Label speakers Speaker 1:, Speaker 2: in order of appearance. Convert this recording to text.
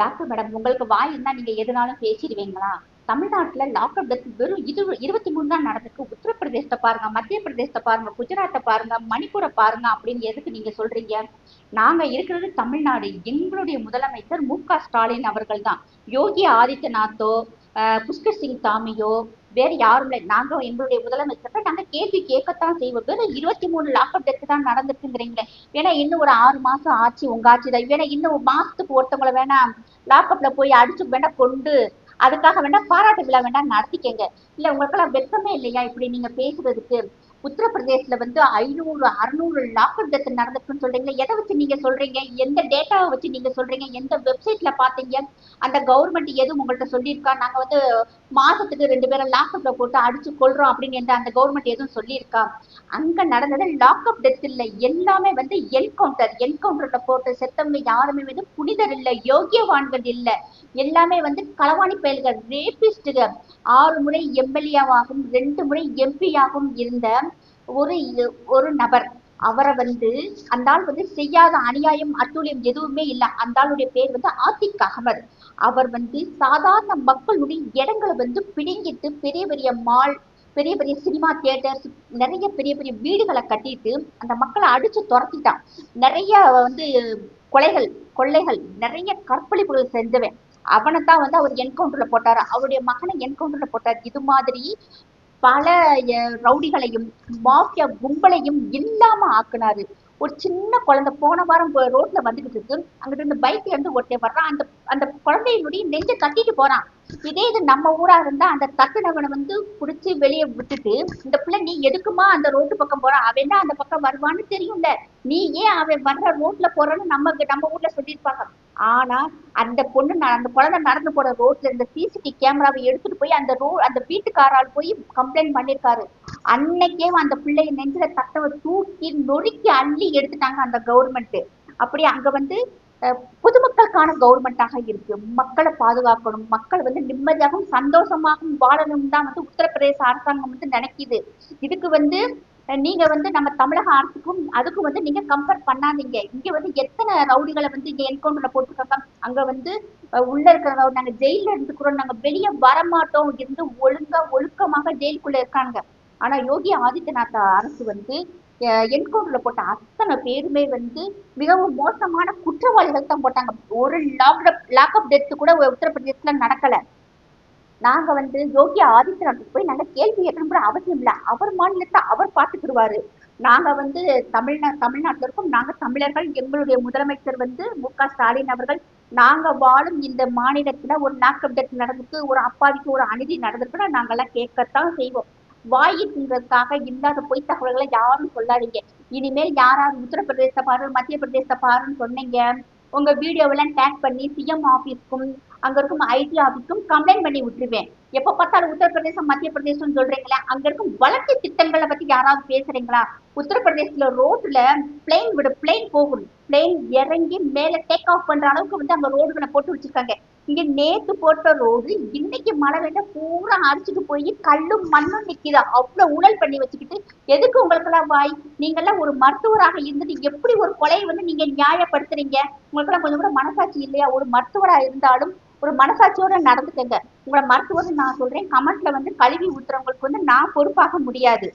Speaker 1: Doctor madam உங்களுக்கு வாய் இருந்தா நீங்க எதுனாலும் பேசிடுவீங்களா? தமிழ்நாட்டுல லாக்அப் டெத் வெறும் இது இருபத்தி மூணு தான் நடந்திருக்கு. உத்தரப்பிரதேசத்தை பாருங்க மத்திய பிரதேசத்தை பாருங்க குஜராத்தை பாருங்க மணிப்பூரை பாருங்க அப்படின்னு எதுக்கு நீங்க சொல்றீங்க? நாங்க இருக்கிறது தமிழ்நாடு. எங்களுடைய முதலமைச்சர் மு க ஸ்டாலின் அவர்கள் தான் யோகி ஆதித்யநாத்தோ புஷ்கர் சிங் தாமியோ வேற யாரும் இல்லை. நாங்களும் எங்களுடைய முதலமைச்சர்கிட்ட நாங்க கேள்வி கேட்கத்தான் செய்வோம். வெறும் இருபத்தி மூணு லாக்அப் டெத் தான் நடந்திருக்குங்கிறீங்களே. வேணா இன்னும் ஒரு ஆறு மாசம் ஆச்சு உங்க ஆட்சி தான். வேணா இன்னும் ஒரு மாசத்துக்கு ஒருத்தவங்களை வேணா லாக்அப்ல போய் அடிச்சு வேணா கொண்டு அதுக்காக வேணா பாராட்டு விழா வேணா நடத்திக்கங்க. இல்ல உங்களுக்கெல்லாம் வெக்கமே இல்லையா? இப்படி நீங்க பேசுறதுக்கு. உத்தரப்பிரதேசத்துல வந்து ஐநூறு அறுநூறு லாக்அப் டெத் நடந்திருக்குன்னு சொல்றீங்க. எதை வச்சு நீங்க சொல்றீங்க? எந்த டேட்டாவை வச்சு நீங்க சொல்றீங்க? எந்த வெப்சைட்ல பாத்தீங்க அந்த கவர்மெண்ட் எதுவும் உங்கள்ட்ட சொல்லியிருக்கா? நாங்க வந்து மாசத்துக்கு ரெண்டு பேரை லாக்அப்ல போட்டு அடிச்சு கொள்றோம் அப்படின்னு எந்த அந்த கவர்மெண்ட் எதுவும் சொல்லியிருக்கா? அங்க நடந்தது லாக்அப் டெத் இல்ல. எல்லாமே வந்து என்கவுண்டர் என்கவுண்டர்ல போட்டு செத்தவங்க யாருமே வந்து புனிதர் இல்ல யோகியவான்கள் இல்ல. எல்லாமே வந்து களவாணி பயல்கள் ரேபிஸ்டுகள் ஆறு முறை எம்எல்ஏவாகவும் ரெண்டு முறை எம்பியாகவும் இருந்த ஒரு ஒரு நபர். அவரை வந்து அந்த ஆள் வந்து செய்யாத அநியாயம் அத்துழியம் எதுவுமே இல்லை. அந்த ஆளுடைய பேர் வந்து ஆத்திக் அகமது. அவர் வந்து சாதாரண மக்களுடைய இடங்களை வந்து பிடுங்கிட்டு பெரிய பெரிய மால் பெரிய பெரிய சினிமா தியேட்டர்ஸ் நிறைய பெரிய பெரிய வீடுகளை கட்டிட்டு அந்த மக்களை அடிச்சு துரத்திட்டான். நிறைய வந்து கொலைகள் கொள்ளைகள் நிறைய கற்பழிப்புகள் செஞ்சவன். அவனை தான் வந்து அவர் என்கவுண்டர்ல போட்டாரு. அவருடைய மகனை என்கவுண்டர்ல போட்டார். இது மாதிரி பல ரவுடிகளையும் மாஃபியா கும்பலையும் இல்லாம ஆக்குனாரு. ஒரு சின்ன குழந்தை போன வாரம் ரோட்ல வந்துகிட்டு இருக்கு. அங்கிட்டு இருந்து பைக்ல இருந்து ஒருத்தன் வர்றான். அந்த அந்த குழந்தையினுடைய நெஞ்ச கட்டிட்டு போறான். இதே இது நம்ம ஊரா இருந்தா அந்த தட்டுனவனை வந்து புடிச்சு வெளியே விட்டுட்டு இந்த பிள்ளை நீ எதுக்குமா அந்த ரோட்டு பக்கம் போறான் அவன் தான் அந்த பக்கம் வருவான்னு தெரியும்ல. நீ ஏன் அவன் வர்ற ரோட்ல போறான்னு நம்ம நம்ம ஊர்ல சொல்லியிருப்பாங்க. ஆனா அந்த பொண்ணு அந்த குழந்தை நடந்து போற ரோட்ல இருந்த சிசிடிவி கேமராவை எடுத்துட்டு போய் அந்த ரோ அந்த வீட்டுக்காரால் போய் கம்ப்ளைண்ட் பண்ணிருக்காரு. அன்னைக்கே அந்த பிள்ளைய நெஞ்சில தட்டவை தூக்கி நொறுக்கி அள்ளி எடுத்துட்டாங்க அந்த கவர்மெண்ட் அப்படி அங்க வந்து அஹ், பொதுமக்களுக்கான கவர்மெண்டாக இருக்கு. மக்களை பாதுகாக்கணும். மக்கள் வந்து நிம்மதியாகவும் சந்தோஷமாகவும் வாழணும் தான் வந்து உத்தரப்பிரதேச அரசாங்கம் வந்து நினைக்குது. இதுக்கு வந்து நீங்க வந்து நம்ம தமிழக அரசுக்கும் அதுக்கும் வந்து நீங்க கம்பேர் பண்ணாதீங்க. இங்க வந்து எத்தனை ரவுடிகளை வந்து இங்க என்கவுண்டர்ல போட்டுருக்காங்க? அங்க வந்து அஹ், உள்ள இருக்கிற நாங்க ஜெயில இருந்துக்கிறோம். நாங்க வெளியே வரமாட்டோம். இருந்து ஒழுங்கா ஒழுக்கமாக ஜெயிலுக்குள்ள இருக்காங்க. ஆனா யோகி ஆதித்யநாத் அரசு வந்து என்கவுண்டர்ல போட்ட அத்தனை பேருமே வந்து மிகவும் மோசமான குற்றவாளிகள் தான் போட்டாங்க. ஒரு லாக்அப் லாக்அப் டெத் கூட உத்தரப்பிரதேசத்துல நடக்கல. நாங்க வந்து யோகி ஆதித்யநாத்துக்கு போய் நாங்க கேள்வி கேட்கணும் அவசியம் இல்லை. அவர் மாநிலத்தை அவர் பார்த்துக்கிடுவாரு. நாங்க வந்து தமிழ்நா தமிழ்நாட்டில் இருக்கோம். நாங்க தமிழர்கள் எங்களுடைய முதலமைச்சர் வந்து மு க ஸ்டாலின் அவர்கள் நாங்க வாழும் இந்த மாநிலத்துல ஒரு லாக்அப் டெத் நடந்துக்கு ஒரு அப்பாவிக்கு ஒரு அநீதி நடந்திருக்குன்னா நாங்கெல்லாம் கேட்கத்தான் செய்வோம். வாயின்றதுக்காக இல்லாத பொய் தகவல்களை யாரும் சொல்லாதீங்க. இனிமேல் யாராவது உத்தரப்பிரதேச பாரு மத்திய பிரதேச பாருன்னு சொன்னீங்க உங்க வீடியோவெல்லாம் டேக் பண்ணி சிஎம் ஆபீஸ்க்கும் அங்க இருக்கும் ஐடி ஆபீஸ்க்கும் கம்ப்ளைண்ட் பண்ணி விட்டுருவேன். எப்ப பார்த்தாலும் உத்தரப்பிரதேசம் மத்திய பிரதேசம் சொல்றீங்களா அங்க இருக்கும் வளர்ச்சி திட்டங்களை பத்தி யாராவது பேசுறீங்களா? உத்தரப்பிரதேசத்துல ரோட்ல பிளெயின் விட பிளெயின் போகும். பிளெயின் இறங்கி மேல டேக் ஆஃப் பண்ற அளவுக்கு வந்து அங்க ரோடுகளை போட்டு வச்சிருக்காங்க. இங்க நேத்து போட்ட ரோடு இன்னைக்கு மழை வேண்ட பூரா அரிச்சுட்டு போய் கல்லும் மண்ணும் நிக்குது. அவ்வளவு ஊழல் பண்ணி வச்சுக்கிட்டு எதுக்கு உங்களுக்கெல்லாம் வாய்? நீங்கெல்லாம் ஒரு மருத்துவராக இருந்துட்டு எப்படி ஒரு கொலையை வந்து நீங்க நியாயப்படுத்துறீங்க? உங்களுக்கெல்லாம் கொஞ்சம் கூட மனசாட்சி இல்லையா? ஒரு மருத்துவரா இருந்தாலும் ஒரு மனசாட்சியோட நடந்துக்கங்க. உங்களை மருத்துவர் நான் சொல்றேன். கமெண்ட்ல வந்து கழுவி ஊத்துறவங்களுக்கு வந்து நான் பொறுப்பாக முடியாது.